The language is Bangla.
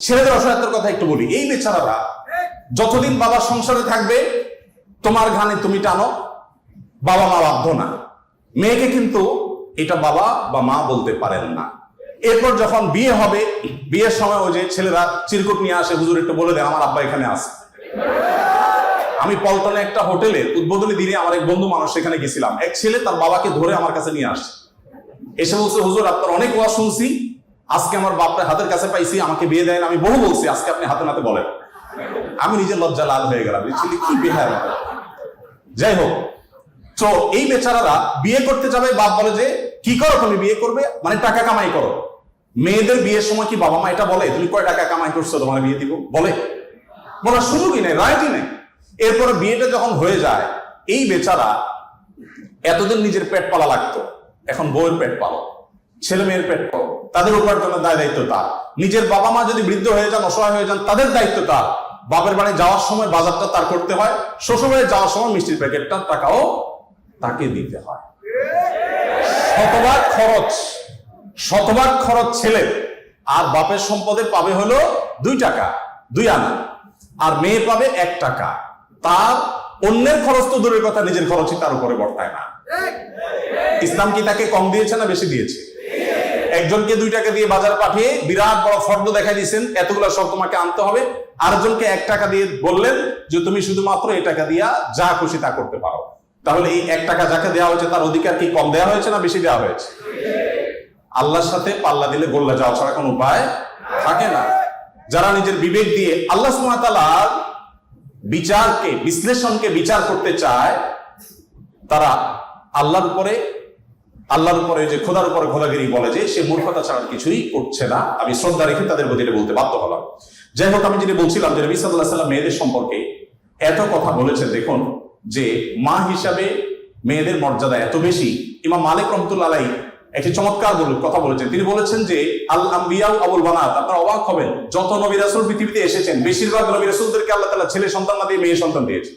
ছেলেদের অসহায়তার কথা একটু বলি। এই বেচারারা যতদিন বাবা সংসারে থাকবে, তোমার ঘানে তুমি টানো, বাবা মা বাধ্য না। মেয়েকে কিন্তু এটা বাবা বা মা বলতে পারেন না। এরপর যখন বিয়ে হবে, বিয়ের সময় ওই যে ছেলেরা চিরকুট নিয়ে আসে, হুজুর একটু বলে দেন, আমার আব্বা এখানে আছে। আমি পল্টনে একটা হোটেলে উদ্বোধনী দিনে আমার এক বন্ধু মানুষ সেখানে গেছিলাম। এক ছেলে তার বাবাকে ধরে আমার কাছে নিয়ে আসে। এসে বলছে, হুজুর, আপনার অনেক ওয়া শুনছি। আজকে আমার বাপরে হাতের কাছে পাইছি, আমাকে বিয়ে দেন, আমি বহু বলছি, আজকে আপনি হাতে নাতে বলেন। আমি নিজে লজ্জা লাল হয়ে গেলাম ছেলে কি বেহায় যাই হোক, তো এই বেচারারা বিয়ে করতে যাবে, বাপ বলে যে, কি করো তুমি বিয়ে করবে? মানে টাকা কামাই করো। মেয়েদের বিয়ের সময় কি বাবা মা এটা বলে? তুমি কয় টাকা কামাই করছ, তোমার বিয়ে দিব? বলে। বলার সুযোগই নেই রাইটই নেই। এরপরে বিয়েটা যখন হয়ে যায়, এই বেচারা এতদিন নিজের পেট পালা লাগতো, এখন বউয়ের পেট পালো। ছেলে মেয়ের পেট তাদের উপার্জনের দায় দায়িত্ব তার। নিজের বাবা মা যদি বৃদ্ধ হয়ে যান অসহায় হয়ে যান তাদের দায়িত্ব তার। বাপের বাড়ি যাওয়ার সময় বাজারটা তার করতে হয় শ্বশুরবাড়ি যাওয়ার সময় মিষ্টির প্যাকেটটা টাকাও তাকে দিতে হয়। শতভাগ খরচ শতভাগ খরচ ছেলে। আর বাপের সম্পদে পাবে হলো দুই টাকা দুই আনা। আর মেয়ে পাবে এক টাকা। তার অন্যের খরচ তো দূরের কথা নিজের খরচই তার উপরে বর্তায় না। ইসলাম কি তাকে কম দিয়েছে না বেশি দিয়েছে? একজনকে দুই টাকা দিয়ে বাজার পাঠিয়ে বিরাট বড় ফর্দ দেখাই দিয়েছেন, এতগুলা সব তোমাকে আনতে হবে। আরেকজনকে এক টাকা দিয়ে বললেন যে, তুমি শুধুমাত্র এই টাকা দিয়া যা খুশি তা করতে পারো। তাহলে এই এক টাকা যাকে দেওয়া হয়েছে তার অধিকার কি কম দেওয়া হয়েছে না বেশি দেওয়া হয়েছে? আল্লাহর সাথে পাল্লা দিলে গোল্লা যাওয়া ছাড়া কোনো উপায় থাকে না। যারা নিজের বিবেক দিয়ে আল্লাহ সুমাতালার বিচারকে, বিশ্লেষণকে বিচার করতে চায়, তারা আল্লাহর উপরে আল্লাহর উপরে যে খোদার উপরে খোদাগিরি বলে যে, সে মূর্খতা ছাড়া কিছুই করছে না। আমি শ্রদ্ধা রেখে তাদের প্রতি বলতে বাধ্য হলাম। যাই হোক, আমি যেটা বলছিলাম যে, নবী সাল্লাহ মেয়েদের সম্পর্কে এত কথা বলেছেন, দেখুন, যে মা হিসাবে মেয়েদের মর্যাদা এত বেশি। ইমাম মালিক রহমতুল্লাহ একটি চমৎকার কথা বলেছেন। তিনি বলেছেন যে, আল আম্বিয়াউ আবুল বানাত, আপনারা অবাক হবেন, যত নবী রাসূল পৃথিবীতে এসেছেন, বেশিরভাগ নবী রাসূলদেরকে আল্লাহ তাআলা ছেলে সন্তান না দিয়ে মেয়ে সন্তান দিয়েছে